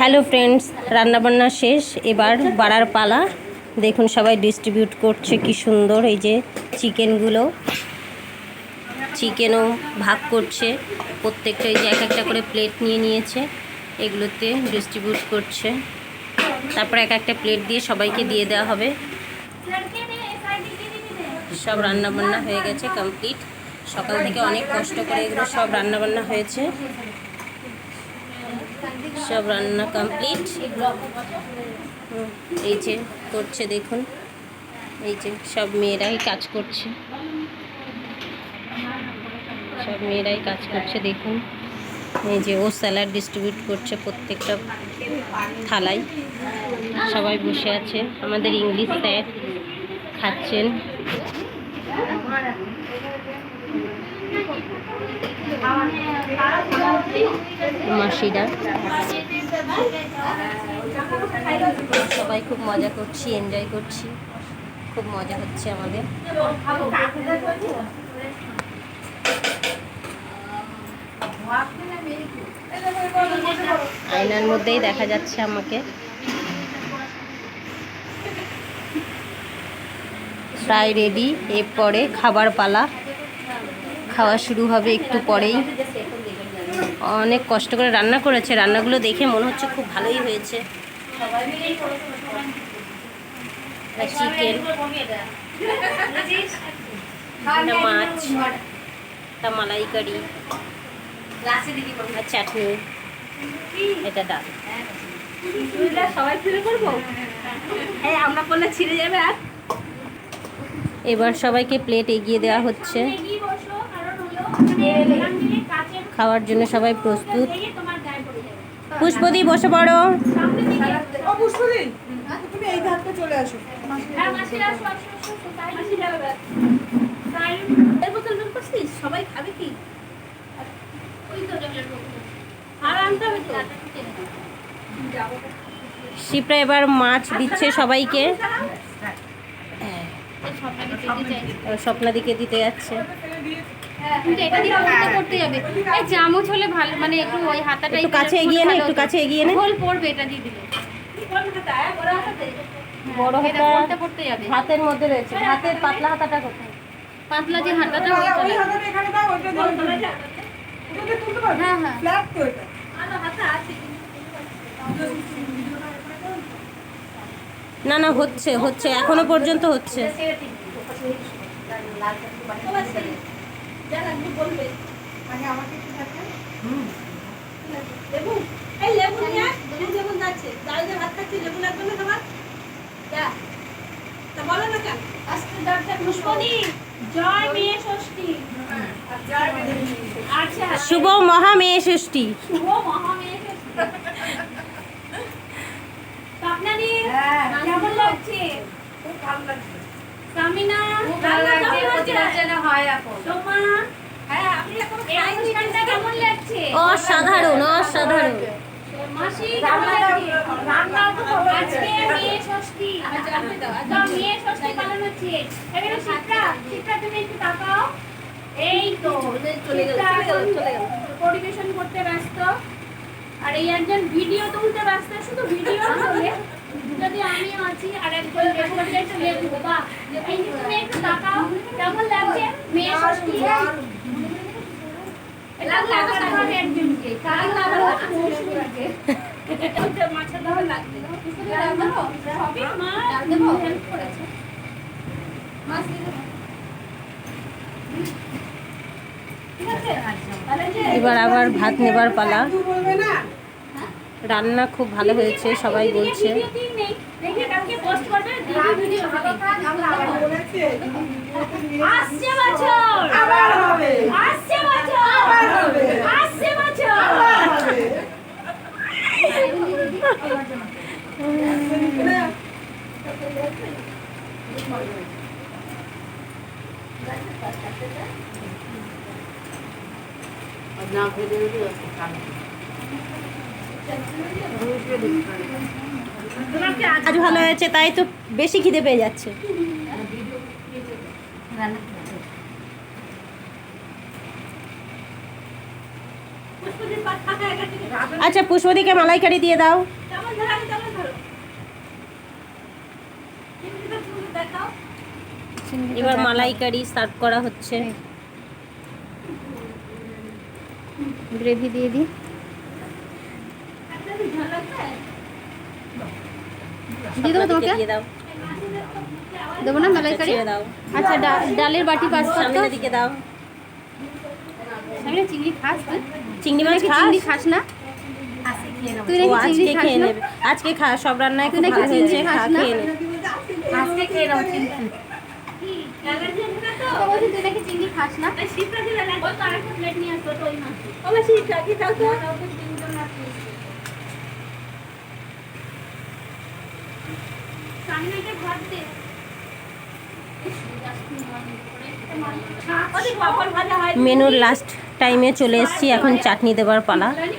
Hello friends, রান্নাবান্না শেষ। এবার বাড়ার পালা। দেখুন সবাই ডিস্ট্রিবিউট করছে কি সুন্দর, এই যে চিকেনগুলো চিকেনও ভাগ করছে। প্রত্যেকটা এই যে এক একটা করে প্লেট নিয়ে নিয়েছে। এগুলোতে ডিস্ট্রিবিউট করছে। তারপর এক একটা প্লেট দিয়ে সবাইকে দিয়ে দেওয়া হবে। সব রান্নাবান্না হয়ে গেছে কমপ্লিট সকাল থেকে অনেক কষ্ট করে এগুলো সব রান্নাবান্না হয়েছে। সব রান্না কমপ্লিট এই যে করছে দেখুন। এই যে সব মেয়েরাই কাজ করছে। সব মেয়েরাই কাজ করছে দেখুন। এই যে ও স্যালাড ডিস্ট্রিবিউট করছে প্রত্যেকটা থালায়। সবাই বসে আছে। আমাদের ইংলিশ স্যার খাচ্ছেন। মাসিরা। সবাই খুব মজা করছি এনজয় করছি। খুব মজা হচ্ছে আমাদের। আয়নার মধ্যেই দেখা যাচ্ছে আমাকে। প্রায় রেডি এরপরে খাবার পালা। খাওয়া শুরু হবে একটু পরেই। অনেক কষ্ট করে রান্না করেছে, রান্নাগুলো দেখে মনে হচ্ছে খুব ভালোই হয়েছে। চিকেন মাছ, একটা মালাইকারি চাটনি, এটা ডাল। হ্যাঁ এবার সবাইকে প্লেট এগিয়ে দেওয়া হচ্ছে। খাওয়ার জন্য সবাই প্রস্তুত। পুষ্পদি বসে পড়ো। ও পুষ্পদি তুমি এই ধারটা চলে আসো। সবাই খাবে কি? আর আনতে হবে তো? শিপ্রা এবার মাছ দিচ্ছে সবাইকে। এবার স্বপ্নাদিকে দিতে যাচ্ছে। কিন্তু এটা দিয়ে করতে করতে যাবে। এই চামচ হলে ভালো মানে একটু ওই হাতাটা একটু কাছে এগিয়ে নে একটু কাছে এগিয়ে নে। গোল পড়বে এটা দিয়ে দিলে। বড় এটা হাতা পড়তে পড়তে যাবে। হাতের মধ্যে রয়েছে। হাতের পাতলা হাতাটা কোথায় পাতলা যে হাতাটা ওই হাতাটা এখানে দাও ওইটা দাও তুলতে পারবে? হ্যাঁ হ্যাঁ। ফ্ল্যাট তো এটা। না না হচ্ছে হচ্ছে এখনও পর্যন্ত হচ্ছে। আগে আমাকে একটু দেখা লেবু? এই লেবু নিয়ে লেবু লেবু যাচ্ছে। ডাল দিয়ে ভাত খাচ্ছি লেবু লাগবে না তোমার? যা। তা বলো না কেন? আজকে দরজা পুষ্পদি জয় মেয়ে ষষ্ঠী। আচ্ছা। শুভ মহা মেয়ে ষষ্ঠী। শুভ মহা মেয়ে ষষ্ঠী আপনারই হ্যাঁ। কেমন লাগছে? চলে গেল পরিবেশন করতে ব্যস্ত। আর এই একজন ভিডিও তুলতে ব্যস্ত শুধু ভিডিও যদি আমি আছি আর একজন রেকর্ডেড লেবু বা এই যে তুমি একটু তাকাও কেমন লাগছে? মেয়ে এবার আবার ভাত নেবার পালা। রান্না খুব ভালো হয়েছে সবাই বলছে। পোস্ট ভিডিও আজ ভালো হয়েছে, তাই তো বেশি খিদে পেয়ে যাচ্ছে। আচ্ছা পুষ্পদিকে মালাইকারি দিয়ে দাও। এবার মালাইকারি সার্ভ করা হচ্ছে। গ্রেভি দিয়ে দিই একটা কি ঝাল লাগবে দিয়ে দেবো তোমাকে? দেবো না মালাইকারি? আচ্ছা ডালের বাটি পাস করতো সামনের দিকে দাও। চিংড়ি খাস তুই। চিংড়ি মাছ খাস? চিংড়ি খাস না? তুই নাকি চিংড়ি আজকে খাস খেয়ে না? আজকে খা সব রান্নায় তুই নাকি হয়েছে চিংড়ি খাস না? খেয়ে নে। আজকে খেয়ে নাও তুই নাকি চিংড়ি খাস না? ওই তো আরেকটা প্লেট নিয়ে আসব তো ওই মাছ। তো? মেনুর লাস্ট টাইমে চলে এসেছি এখন চাটনি দেবার পালা হয়